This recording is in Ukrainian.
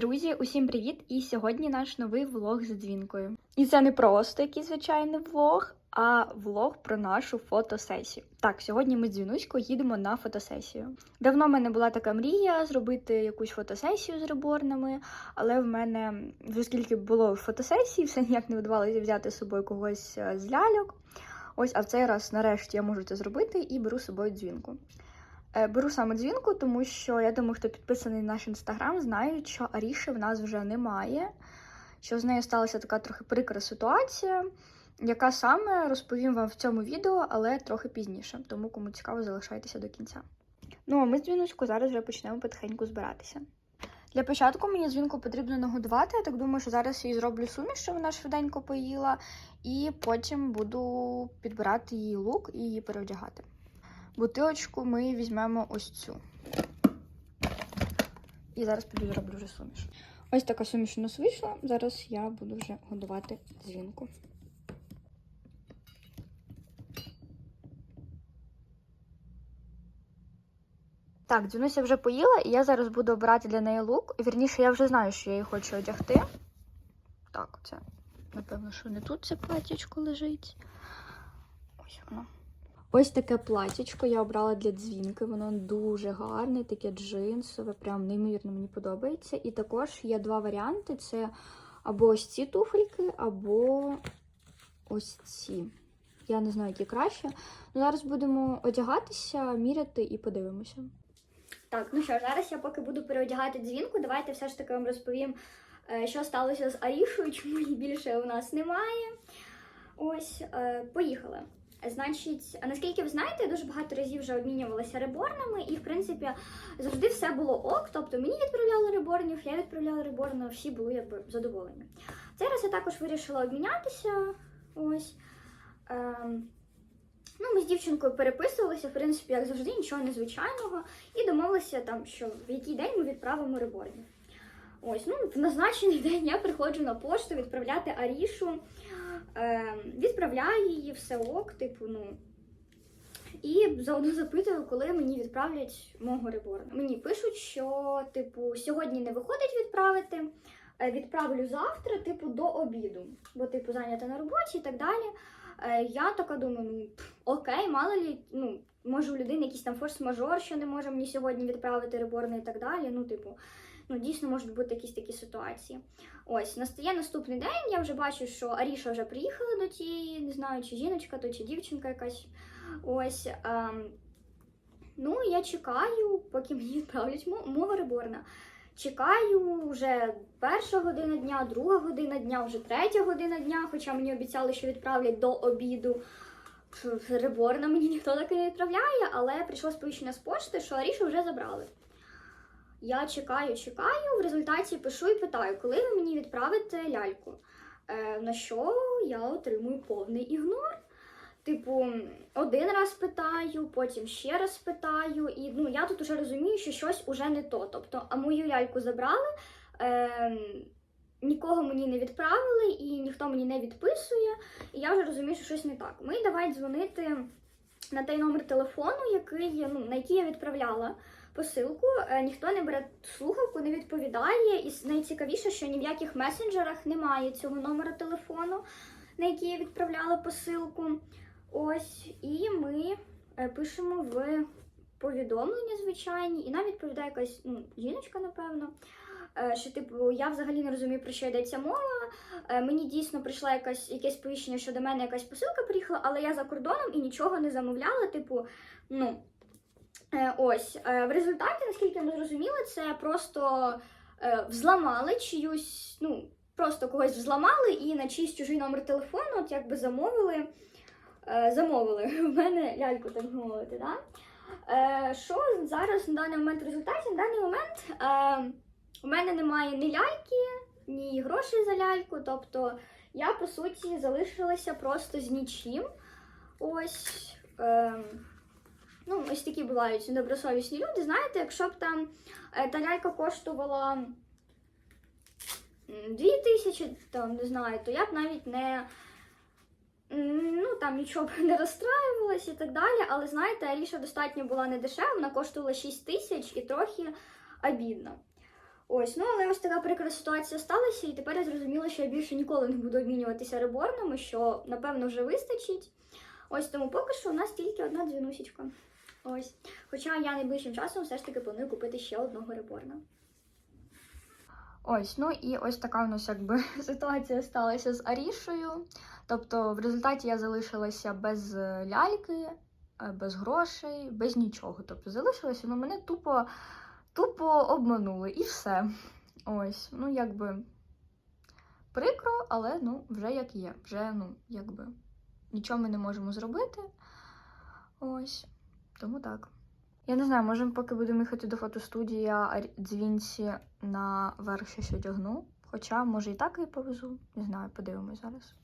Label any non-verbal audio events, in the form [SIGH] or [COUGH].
Друзі, усім привіт! І сьогодні наш новий влог з дзвінкою. І це не просто якийсь звичайний влог, а влог про нашу фотосесію. Так, сьогодні ми з дзвінуською їдемо на фотосесію. Давно в мене була така мрія зробити якусь фотосесію з реборнами, але в мене, оскільки було фотосесії, все ніяк не вдавалося взяти з собою когось е, з ляльок. Ось, а в цей раз, нарешті, я можу це зробити і беру з собою дзвінку. Е, Беру саме дзвінку, тому що я думаю, хто підписаний на наш інстаграм, знають, що Аріші в нас вже немає. Що з нею сталася така трохи прикра ситуація, яка саме розповім вам в цьому відео, але трохи пізніше. Тому кому цікаво, залишайтеся до кінця. Ну а ми з дзвіночку зараз вже почнемо потихеньку збиратися. Для початку мені дзвінку потрібно нагодувати. Я так думаю, що зараз їй зроблю суміш, щоб вона швиденько поїла, і потім буду підбирати її лук і її переодягати. Бутилочку ми візьмемо ось цю. І зараз піду зроблю вже суміш. Ось така суміш у нас вийшла. Зараз я буду вже годувати дзвінку. Так, дзвінуся вже поїла, і я зараз буду обирати для неї лук. Вірніше, я вже знаю, що я її хочу одягти. Так, це, напевно, що не тут це платічко лежить. Ось воно. Ось таке платічко я обрала для дзвінки. Воно дуже гарне, таке джинсове, прям неймовірно мені подобається. І також є два варіанти: це або ось ці туфельки, або ось ці. Я не знаю, які краще. Ну, зараз будемо одягатися, міряти і подивимося. Так, ну що зараз я поки буду переодягати дзвінку. Давайте все ж таки вам розповім, е, що сталося з Арішою, чому її більше у нас немає. Ось, е, поїхали. Значить, наскільки ви знаєте, я дуже багато разів вже обмінювалася реборнами, і в принципі завжди все було ок. Тобто мені відправляли реборнів, я відправляла реборни, всі були якби задоволені. Цей раз я також вирішила обмінятися. Ось. Ем, ну, ми з дівчинкою переписувалися, в принципі, як завжди, нічого незвичайного, і домовилися там, що в який день ми відправимо реборнів. Ось, ну, в назначений [LAUGHS] день я приходжу на пошту відправляти Арішу. Е, відправляю її, все ок, типу, ну. І заодно запитую, коли мені відправлять мого реборна. Мені пишуть, що, типу, сьогодні не виходить відправити, е, відправлю завтра, типу, до обіду, бо, типу, зайнята на роботі і так далі. Е, я така думаю, ну окей, мало лі, ну, може у людини якийсь там форс-мажор, що не може мені сьогодні відправити реборни і так далі. Ну, типу, ну дійсно можуть бути якісь такі ситуації. Ось, настає наступний день, я вже бачу, що Аріша вже приїхала до тієї, не знаю, чи жіночка, то чи дівчинка якась. Ось. Ем, ну, я чекаю, поки мені відправлять мо- мого реборна. Чекаю вже перша година дня, друга година дня, вже третя година дня, хоча мені обіцяли, що відправлять до обіду. Реборна мені ніхто так і не відправляє, але прийшло сповіщення з пошти, що Арішу вже забрали. Я чекаю, чекаю, в результаті пишу і питаю, коли ви мені відправите ляльку. Е, на що я отримую повний ігнор. Типу, один раз питаю, потім ще раз питаю, і ну я тут уже розумію, що щось уже не то. Тобто, а мою ляльку забрали, е, нікого мені не відправили, і ніхто мені не відписує. І я вже розумію, що щось не так. Ми давай дзвонити на той номер телефону, який, ну, на який я відправляла посилку. Е, ніхто не бере слухавку, не відповідає. І найцікавіше, що ні в яких месенджерах немає цього номера телефону, на який я відправляла посилку. Ось, і ми е, пишемо в повідомлення звичайні, і нам відповідає якась ну, жіночка, напевно. е, Що, типу, я взагалі не розумію, про що йдеться мова. Мені дійсно прийшла якась якесь повіщення, що до мене якась посилка приїхала, але я за кордоном і нічого не замовляла. Типу, ну ось Е, в результаті, наскільки ми зрозуміли, це просто е, взламали чиюсь, ну просто когось взламали і на чийсь чужий номер телефону, от якби замовили. е, Замовили [LAUGHS] в мене ляльку так мовити, да? Е, Що зараз на даний момент в результаті? На даний момент е, у мене немає ні ляльки, ні грошей за ляльку. Тобто я по суті залишилася просто з нічим. Ось. Ось такі бувають недобросовісні люди. Знаєте, якщо б там е, та лялька коштувала м, дві тисячі, там не знаю, то я б навіть не. Ну, там нічого б не розстраювалася і так далі. Але знаєте, Аріша достатньо була не дешева, вона коштувала 6 тисяч і трохи обідно. Ось, ну але ось така прикра ситуація сталася, і тепер я зрозуміла, що я більше ніколи не буду обмінюватися реборнами, що напевно вже вистачить. Ось тому поки що у нас тільки одна дзвінусічка. Ось. Хоча я найближчим часом все ж таки планую купити ще одного реборна. Ось, ну і ось така у нас якби [LAUGHS] ситуація сталася з Арішою. Тобто, в результаті я залишилася без е, ляльки, е, без грошей, без нічого. Тобто залишилася, ну мене тупо, тупо обманули і все. Ось, ну якби прикро, але ну вже як є. Вже ну, якби нічого ми не можемо зробити. Ось, тому так. Я не знаю, може, поки будемо їхати до фотостудії, я дзвінці на верх щось одягну. Хоча, може, і так і повезу. Не знаю, подивимось зараз.